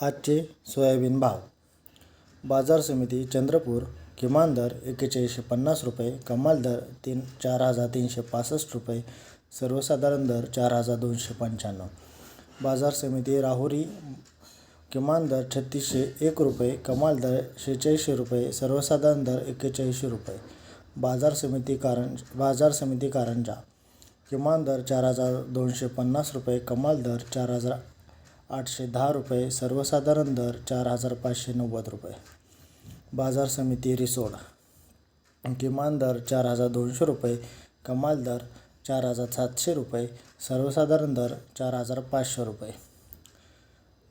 आजचे सोयाबीन भाव. बाजार समिती चंद्रपूर किमान दर एक्केचाळीसशे पन्नास रुपये कमाल दर तीन चार हजार तीनशे पासष्ट रुपये सर्वसाधारण दर चार हजार दोनशे पंच्याण्णव. बाजार समिती राहुरी किमान दर छत्तीसशे एक रुपये कमाल दर शेहेचाळीसशे रुपये सर्वसाधारण दर एक्केचाळीसशे रुपये. बाजार समिती कारंज बाजार समिती कारंजा. किमान दर चार हजार दोनशे पन्नास रुपये कमाल दर चार हजार आठशे दहा रुपये सर्वसाधारण दर चार हजार पाचशे नव्वद रुपये. बाजार समिती रिसोड. किमान दर चार हजार दोनशे रुपये कमाल दर चार हजार सातशे रुपये सर्वसाधारण दर चार हजार पाचशे रुपये.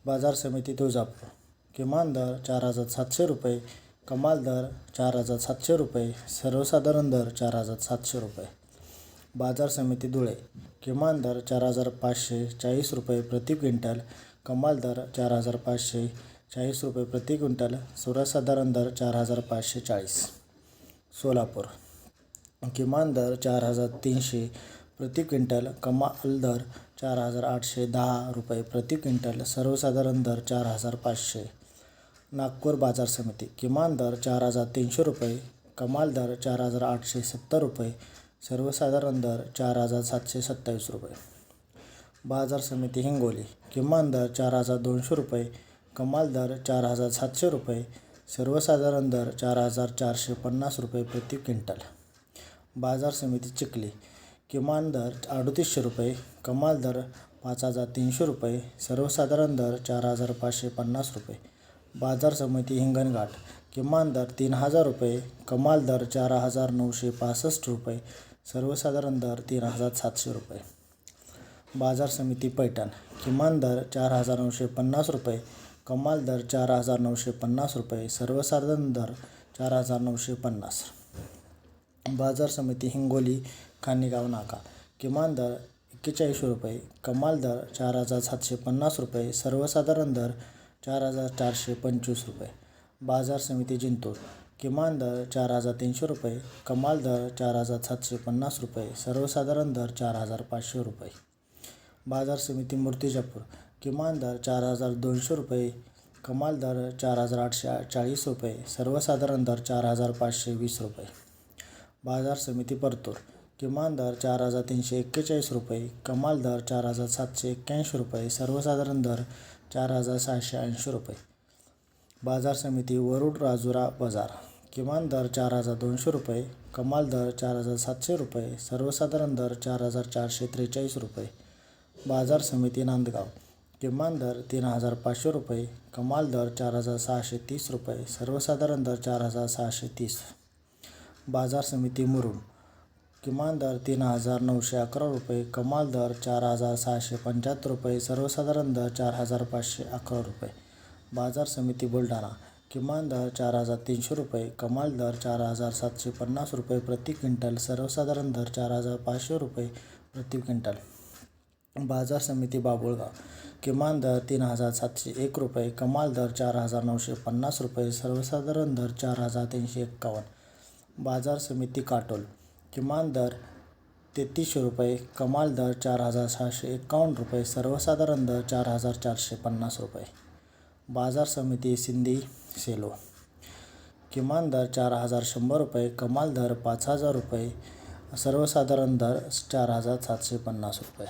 बाजार समिती तुळजापूर. किमान दर चार हजार सातशे रुपये कमाल दर चार हजार सातशे रुपये सर्वसाधारण दर चार हजार सातशे रुपये. बाजार समिती धुळे. किमान दर चार हजार पाचशे चाळीस रुपये प्रति क्विंटल कमाल दर चार हजार पाचशे चाळीस रुपये प्रति क्विंटल सर्वसाधारण दर चार हजार पाचशे चाळीस. सोलापूर. किमान दर चार हजार तीनशे प्रति क्विंटल कमाल दर चार हजार आठशे दहा रुपये प्रति क्विंटल सर्वसाधारण दर चार हजार पाचशे. नागपूर बाजार समिती. किमान दर चार हजार तीनशे रुपये कमाल दर चार हजार आठशे सत्तर रुपये सर्वसाधारण दर चार हजार सातशे सत्तावीस रुपये. बाजार समिती हिंगोली. किमान दर चार हजार दोनशे रुपये कमाल दर चार हजार सातशे रुपये सर्वसाधारण दर चार हजार चारशे पन्नास रुपये प्रति क्विंटल. बाजार समिती चिखली. किमान दर अडतीसशे रुपये कमाल दर पाच हजार तीनशे रुपये सर्वसाधारण दर चार हजार पाचशे पन्नास रुपये. बाजार समिती हिंगणघाट. किमान दर तीन हजार रुपये कमाल दर चार हजार नऊशे पासष्ट रुपये सर्वसाधारण दर तीन हजार सातशे रुपये. बाजार समिती पैठण. किमान दर चार हजार नऊशे पन्नास रुपये कमाल दर चार हजार नऊशे पन्नास रुपये सर्वसाधारण दर चार हजार नऊशे पन्नास. बाजार समिती हिंगोली खानेगाव नाका. किमान दर एक्केचाळीसशे रुपये कमाल दर चार हजार सातशे पन्नास रुपये सर्वसाधारण दर चार हजार चारशे पंचवीस रुपये. बाजार समिती जिंतूर. किमान दर चार हजार तीनशे रुपये कमाल दर चार हजार सातशे पन्नास रुपये सर्वसाधारण दर चार हजार पाचशे रुपये. बाजार समिती मूर्तिजापूर. किमान दर चार हजार दोनशे रुपये कमाल दर चार हजार आठशे चाळीस रुपये सर्वसाधारण दर चार हजार पाचशे वीस रुपये. बाजार समिती परतूर. किमान दर चार हजार तीनशे एक्केचाळीस रुपये कमाल दर चार हजार सातशे एक्क्याऐंशी रुपये सर्वसाधारण दर चार हजार सहाशे ऐंशी रुपये. बाजार समिती वरुड राजुरा बाजार. किमान दर चार हजार दोनशे रुपये कमाल दर चार हजार सातशे रुपये सर्वसाधारण दर चार हजार चारशे त्रेचाळीस रुपये. बाजार समिती नांदगाव. किमान दर तीन हजार पाचशे रुपये कमाल दर चार हजार सहाशे तीस रुपये सर्वसाधारण दर चार हजार सहाशे तीस. बाजार समिती मुरुम किमान दर तीन हजार नऊशे अकरा रुपये कमाल दर चार हजार सहाशे पंच्याहत्तर रुपये सर्वसाधारण दर चार हजार पाचशे अकरा रुपये. बाजार समिती बुलढाणा किमान दर चार हजार तीनशे रुपये कमाल दर चार हजार सातशे पन्नास रुपये प्रति क्विंटल सर्वसाधारण दर चार हजार पाचशे रुपये प्रति क्विंटल. बाजार समिती बाबुळगाव किमान दर तीन हजार सातशे एक रुपये कमाल दर चार हजार नऊशे पन्नास रुपये सर्वसाधारण दर चार हजार तीनशे एक्कावन्न बाजार समिती काटोल किमान दर तेहतीसशे रुपये कमाल दर चार हजार सहाशे एकावन्न रुपये सर्वसाधारण दर चार हजार चारशे पन्नास रुपये. बाजार समिती सिंधी सेलो. किमान दर चार हजार शंभर रुपये कमाल दर पाच हजार रुपये सर्वसाधारण दर चार हजार सातशे पन्नास रुपये.